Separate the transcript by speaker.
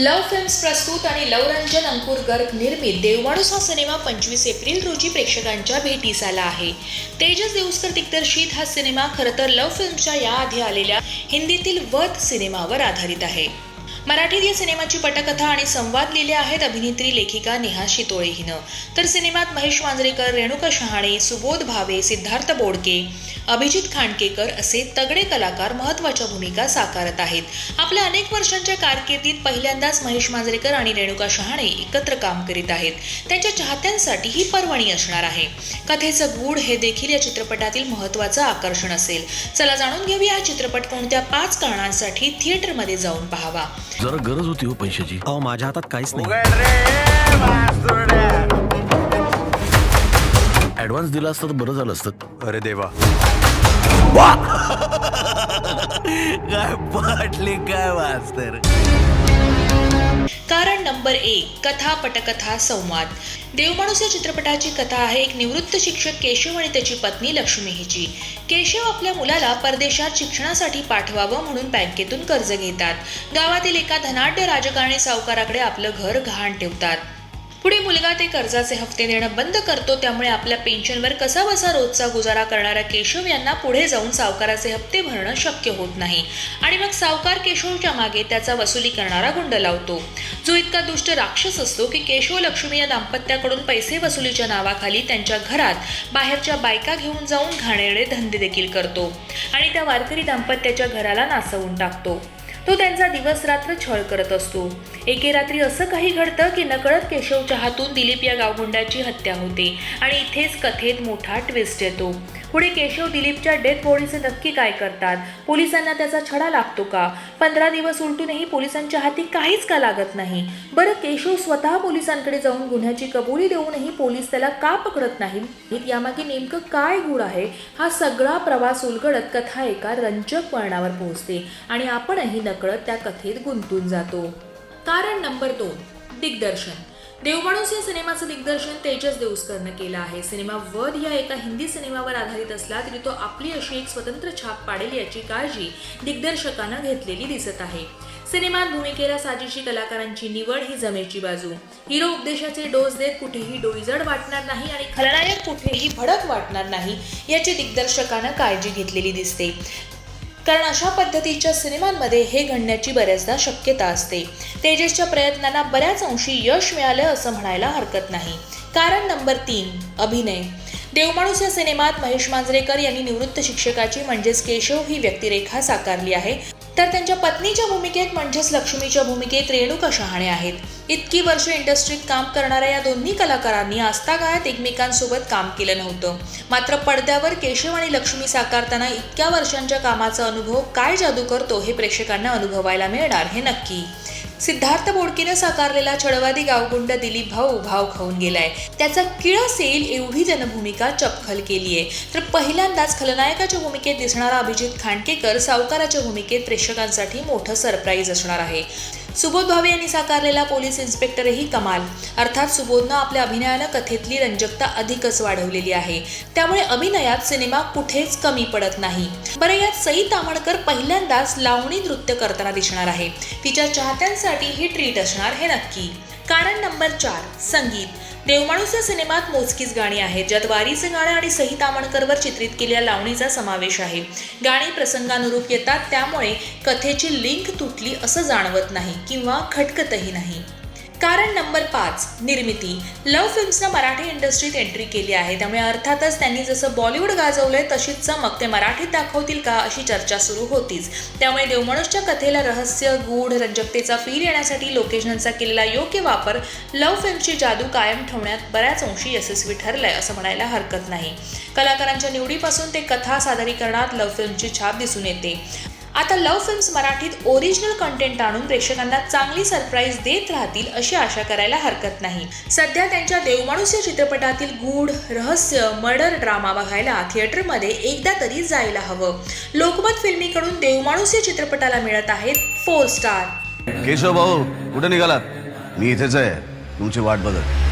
Speaker 1: लव films प्रस्तुत आणि लवरंजन अंकुर गर्ग निर्मित देवमाणूस हा सिनेमा पंचवीस एप्रिल रोजी प्रेक्षकांच्या भेटीस आला आहे. तेजस देऊस्कर दिग्दर्शित हा सिनेमा खरं तर लव फिल्मच्या याआधी आलेल्या हिंदीतील वध सिनेमावर आधारित आहे. मराठीत या सिनेमाची पटकथा आणि संवाद लिहिले आहेत अभिनेत्री लेखिका नेहा शितोळे हिनं. तर सिनेमात महेश मांजरेकर रेणुका शहाणे सुबोध भावे सिद्धार्थ बोडके अभिजित खांडकेकर असे तगडे कलाकार महत्त्वाच्या भूमिका साकारत आहेत. आपल्या अनेक वर्षांच्या कारकिर्दीत पहिल्यांदाच महेश मांजरेकर आणि रेणुका शहाणे एकत्र काम करीत आहेत. त्यांच्या चाहत्यांसाठी ही पर्वणी असणार आहे. कथेचं गूढ हे देखील या चित्रपटातील महत्त्वाचं आकर्षण असेल. चला जाणून घेऊया हा चित्रपट कोणत्या पाच कारणांसाठी थिएटरमध्ये जाऊन पाहावा.
Speaker 2: जरा गरज होती हो पैशाची.
Speaker 3: अहो माझ्या हातात काहीच नाही.
Speaker 2: ऍडव्हान्स दिला असतं तर बरं झालं असतं.
Speaker 4: अरे देवा.
Speaker 2: काय पाटली काय वाचतर
Speaker 1: कारण नंबर एक कथा पटकथा संवाद. देवमाणूस या चित्रपटाची कथा आहे एक निवृत्त शिक्षक केशव आणि त्याची पत्नी लक्ष्मी हिची केशव आपल्या मुलाला परदेशात शिक्षणासाठी पाठवावं म्हणून बँकेतून कर्ज घेतात. गावातील एका धनाढ्य राजकारणी सावकाराकडे आपलं घर गहाण ठेवतात. पुढे मुलगा ते कर्जाचे हप्ते देणं बंद करतो त्यामुळे आपल्या पेन्शनवर कसा बसा रोजचा गुजारा करणाऱ्या केशव यांना पुढे जाऊन सावकाराचे हप्ते भरणं शक्य होत नाही. आणि मग सावकार केशवच्या मागे त्याचा वसुली करणारा गुंड लावतो. जो इतका दुष्ट राक्षस असतो की केशव लक्ष्मी या दाम्पत्याकडून पैसे वसुलीच्या नावाखाली त्यांच्या घरात बाहेरच्या बायका घेऊन जाऊन घाणेरडे धंदे देखील करतो. आणि त्या वारकरी दाम्पत्याच्या घराला नासवून टाकतो. तो त्यांचा दिवस रात्र छळ करत असतो. एके रात्री असं काही घडतं की नकळत केशवच्या हातून दिलीप या गावगुंडाची हत्या होते आणि इथेच कथेत मोठा ट्विस्ट येतो. पुढे केशव दिलीपच्या डेथ बॉडीचे नक्की काय करतात? पोलिसांना त्याचा छडा लागतो का? पंधरा दिवस उलटूनही पोलिसांच्या हाती काहीच का लागत नाही? बरं केशव स्वतः पोलिसांकडे जाऊन गुन्ह्याची कबुली देऊनही पोलीस त्याला का पकडत नाही? यामागे नेमकं काय गुड आहे? हा सगळा प्रवास उलगडत कथा एका रंजक वळणावर पोहोचते आणि आपणही नकळत त्या कथेत गुंतून जातो. कारण नंबर दोन दिग्दर्शन. देवमाणूस या सिनेमाचं दिग्दर्शन तेजस देऊसकरनं केलं आहे. सिनेमा वध या एका हिंदी सिनेमावर आधारित असला तरी तो आपली अशी एक स्वतंत्र छाप पाडेल याची काळजी दिग्दर्शकानं घेतलेली दिसत आहे. सिनेमात भूमिकेला साजेशी कलाकारांची निवड ही जमेची बाजू. हिरो उपदेशाचे डोस देत कुठेही डोईजड वाटणार नाही आणि खलनायक कुठेही भडक वाटणार नाही याची दिग्दर्शकानं काळजी घेतलेली दिसते. कारण अशा पद्धतीच्या सिनेमांमध्ये हे घडण्याची बऱ्याचदा शक्यता असते. तेजसच्या प्रयत्नांना बऱ्याच अंशी यश मिळालं असं म्हणायला हरकत नाही. कारण नंबर तीन अभिनय. देवमाणूस या सिनेमात महेश मांजरेकर यांनी निवृत्त शिक्षकाची म्हणजेच केशव ही व्यक्तिरेखा साकारली आहे. तर त्यांच्या पत्नीच्या भूमिकेत म्हणजेच लक्ष्मीच्या भूमिकेत रेणुका शहाणे आहेत. इतकी वर्ष इंडस्ट्रीत काम करणाऱ्या या दोन्ही कलाकारांनी आजतागायत एकमेकांसोबत काम केलं नव्हतं. मात्र पडद्यावर केशव आणि लक्ष्मी साकारताना इतक्या वर्षांच्या कामाचा अनुभव काय जादू करतो हे प्रेक्षकांना अनुभवायला मिळणार हे नक्की. सिद्धार्थ बोडकीनं साकारलेला छडवादी गावगुंड दिलीप भाऊ भाव खाऊन गेलाय. त्याचा किळस येईल एवढी त्यानं भूमिका चपखल केली आहे तर पहिल्यांदाच खलनायकाच्या भूमिकेत दिसणारा अभिजित खांडकेकर सावकाराच्या भूमिकेत प्रेक्षकांसाठी मोठं सरप्राईज असणार आहे. सुबोध भावे यांनी साकारलेला पोलीस इन्स्पेक्टरही कमाल. अर्थात सुबोधनं आपल्या अभिनयानं कथेतली रंजकता अधिकच वाढवलेली आहे. त्यामुळे अभिनयात सिनेमा कुठेच कमी पडत नाही. बरं यात सई तामणकर पहिल्यांदाच लावणी नृत्य करताना दिसणार आहे. तिच्या चाहत्यांसाठी ही ट्रीट असणार हे नक्की. कारण नंबर चार संगीत. देवमाणूस या सिनेमात मोजकीच गाणी आहेत ज्यात वारीचं गाणं आणि सही तामणकरवर चित्रित केलेल्या लावणीचा समावेश आहे. गाणी प्रसंगानुरूप येतात त्यामुळे कथेची लिंक तुटली असं जाणवत नाही किंवा खटकतही नाही. कारण नंबर पाच निर्मिती. लव फिल्म्सनं मराठी इंडस्ट्रीत एंट्री केली आहे. त्यामुळे अर्थातच त्यांनी जसं बॉलिवूड गाजवलंय तशीच चमक ते मराठीत दाखवतील का अशी चर्चा सुरू होतीच. त्यामुळे देवमणूसच्या कथेला रहस्य गूढ रंजकतेचा फील येण्यासाठी लोकेशनचा केलेला योग्य वापर लव फिल्मची जादू कायम ठेवण्यात बऱ्याच अंशी यशस्वी ठरलाय असं म्हणायला हरकत नाही. कलाकारांच्या निवडीपासून ते कथा सादरीकरणात लव फिल्मची छाप दिसून येते. आता लव्ह फिल्म्स मराठीत ओरिजिनल कंटेंट आणून प्रेक्षकांना चांगली सरप्राईज देत राहतील अशी आशा करायला हरकत नाही. सध्या त्यांच्या देवमाणूस या चित्रपटातील गूढ रहस्य मर्डर ड्रामा बघायला थिएटरमध्ये एकदा तरी जायला हवं. लोकमत फिल्मीकडून देवमाणूस या चित्रपटाला मिळत आहेत फोर स्टार
Speaker 4: केशव भाऊ कुठे निघालात? मी इथेच आहे. तुमची वाट बघत.